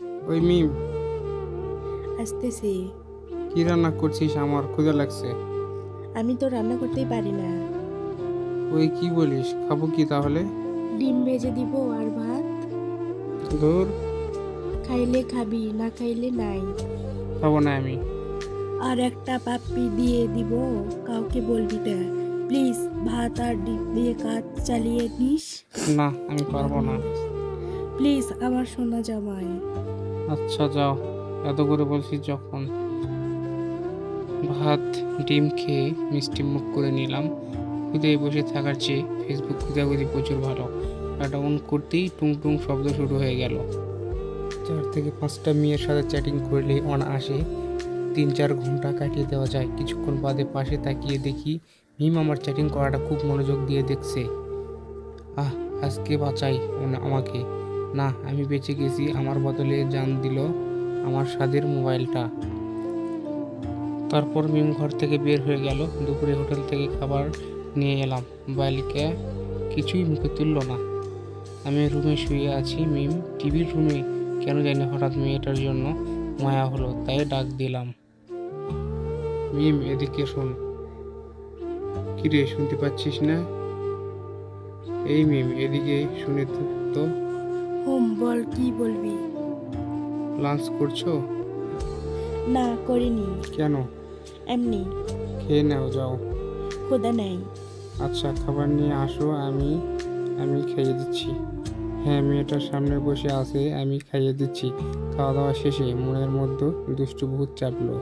ওই মিম আসতেছি কি রান্না করছিস আমার? ক্ষুধা লাগছে। আমি তো রান্না করতেই পারি না। ওই কি বলিস? খাব কি তাহলে? ডিম ভেজে দিব আর ভাত। ধর। খাইলে খাবি না খাইলে নাই। খাব না আমি। আর একটা পাপ্পি দিয়ে দিব কাউকে বলবি না। প্লিজ ভাত আর ডিম দিয়ে কাজ চালিয়ে নিস। না আমি পারব না। প্লিজ আমার সোনা জামাই। আচ্ছা যাও। এত করে বলছি যখন ভাত, ডিম খেয়ে মিষ্টি মুখ করে নিলাম, খুদে বসে থাকার চেয়ে ফেসবুক খুদাখুদি প্রচুর ভালো। এটা অন করতেই টুং টুং শব্দ শুরু হয়ে গেল। চার থেকে পাঁচটা মেয়ের সাথে চ্যাটিং করলে অন আসে তিন চার ঘণ্টা কাটিয়ে দেওয়া যায়। কিছুক্ষণ বাদে পাশে তাকিয়ে দেখি মিম আমার চ্যাটিং করাটা খুব মনোযোগ দিয়ে দেখছে। আহ, আজকে বাঁচাই আমাকে। না, আমি বেঁচে গেছি। আমার বদলে জান দিল আমার স্বাদের মোবাইলটা। তারপর মিম ঘর থেকে বের হয়ে গেল। দুপুরে হোটেল থেকে খাবার নিয়ে এলাম। মোবাইলকে কিছুই মুখে তুললো না। আমি রুমে শুয়ে আছি। মিম টিভির রুমে। কেন জানি হঠাৎ মেয়েটার জন্য মায়া হলো, তাই ডাক দিলাম। মিম, এদিকে শোন। কিরে, শুনতে পাচ্ছিস না? এই মিম, এদিকে শুনে তো- তো হোম বল কি বলবি? লাঞ্চ করছ? না করিনি। কেন? এমনি। খেয়ে নাও যাও। খোদা নেই। আচ্ছা খাবার নিয়ে আসো আমি আমি খাইয়ে দিচ্ছি। হ্যাঁ মেয়েটার সামনে বসে আছে আমি খাইয়ে দিচ্ছি। খাওয়া দাওয়া শেষে মনের মধ্যে দুষ্টু ভূত চাপলো।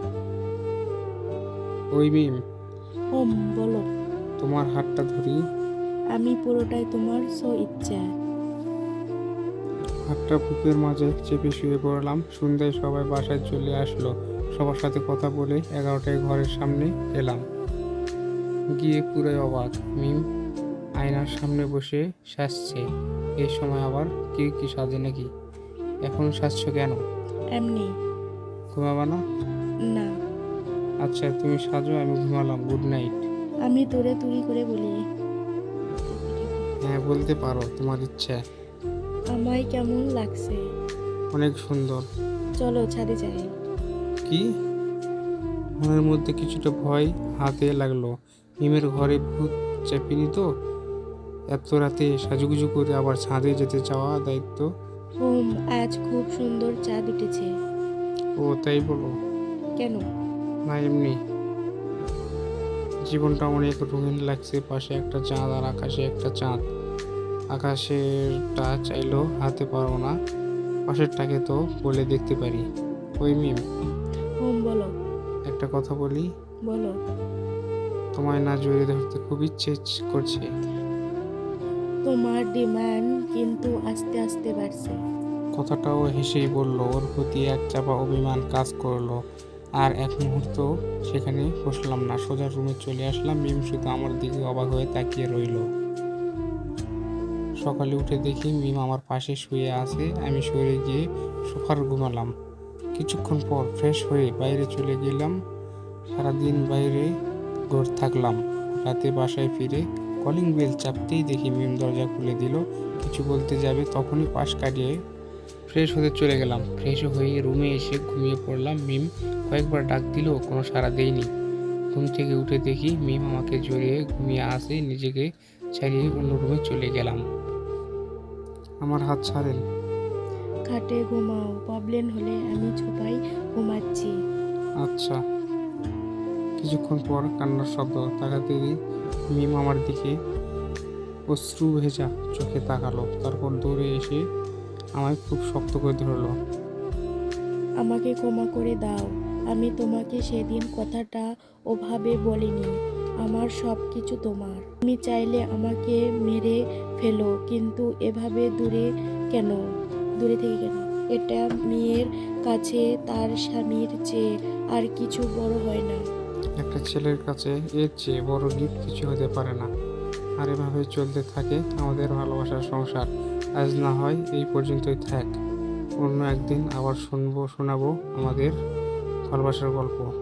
ওই মিম। হোম বলো। তোমার হাতটা ধরি। আমি পুরোটাই তোমার সো ইচ্ছা। হাতটা বুকের মাঝে চেপে শুয়ে পড়লাম। সন্ধ্যায় সবাই বাসায় চলে আসলো। সবার সাথে কথা বলে এগারোটায় ঘরের সামনে এলাম। গিয়ে পুরোই অবাক। মিম আয়নার সামনে বসে সাজছে। এই সময় আবার কি কি সাজে নাকি? এখন সাজছো কেন? এমনি। ঘুমাবা না? না। আচ্ছা তুমি সাজো আমি ঘুমালাম। Good night. আমি তোরে তুড়ি করে বলি। হ্যাঁ বলতে পারো তোমার ইচ্ছা। আমায় কেমন লাগছে? অনেক সুন্দর। চলো ছাদে যাই। কি? মনের মধ্যে কিছুটা ভয় হাতে লাগল। মিমের ঘরে ভূত চাপিনি তো? এত রাতে সাজুগুজু করে আবার ছাদে যেতে চাওয়া দায়িত্ব? হোম আজ খুব সুন্দর চাঁদ উঠেছে। ও তাই বলো। কেন? না এমনি। জীবনটা অনেক রঙিন লাগছে পাশে একটা চাঁদ আর আকাশে একটা চাঁদ। আকাশেরটা চাইলেও হাতে পারব না। পাশেরটাকে তো বলে দেখতে পারি। ওই মিম। হোম বলো। একটা কথা বলি? বলো। তোমায় না জড়িয়ে ধরতে খুব ইচ্ছে করছে। তোমার ডিমান্ড কিন্তু আস্তে আস্তে বাড়ছে। কথাটাও হেসেই বলল ওর প্রতি এক চাপা অভিমান কাজ করল। আর এক মুহূর্ত সেখানে বসলাম না। সোজা রুমে চলে আসলাম। মিম শুধু আমার দিকে অবাক হয়ে তাকিয়ে রইল। সকালে উঠে দেখি মিম আমার পাশে শুয়ে আছে। আমি সরে গিয়ে সোফার ঘুমালাম। কিছুক্ষণ পর ফ্রেশ হয়ে বাইরে চলে গেলাম। সারাদিন বাইরে ঘর থাকলাম। রাতে বাসায় ফিরে কলিং বেল চাপতেই দেখি মিম দরজা খুলে দিল। কিছু বলতে যাবে তখনই পাশ কাটিয়ে ফ্রেশ হতে চলে গেলাম। ফ্রেশ হয়ে রুমে এসে ঘুমিয়ে পড়লাম। মিম কয়েকবার ডাক দিলেও কোনো সাড়া দেয়নি। ঘুম থেকে উঠে দেখি মিম আমাকে জড়িয়ে ঘুমিয়ে আসে নিজেকে ছাড়িয়ে অন্য রুমে চলে গেলাম। আমার হাত ছাড়েন। খাটে ঘুমাও প্রবলেম হলে আমি ছোপাই ঘুমাচ্ছি। আচ্ছা। কিছুক্ষণ পর কান্নার শব্দ তাকাতেই মিম আমার দিকে অশ্রু ভেজা চোখে তাকালো। তারপর দৌড়ে এসে আমায় খুব শক্ত করে ধরলো। আমাকে ক্ষমা করে দাও আমি তোমাকে সেদিন কথাটা ওভাবে বলিনি। আমার সব কিছু তোমার। তুমি চাইলে আমাকে মেরে ফেলো, কিন্তু এভাবে দূরে কেন? দূরে থেকে কেন? এটা মেয়ের কাছে তার স্বামীর চেয়ে আর কিছু বড় হয় না। একটা ছেলের কাছে এর চেয়ে বড় গিফট কিছু হতে পারে না। আর এভাবে চলতে থাকে আমাদের ভালোবাসার সংসার। আজ না হয় এই পর্যন্তই থাক। অন্য একদিন আবার শুনব, শোনাবো আমাদের ভালোবাসার গল্প।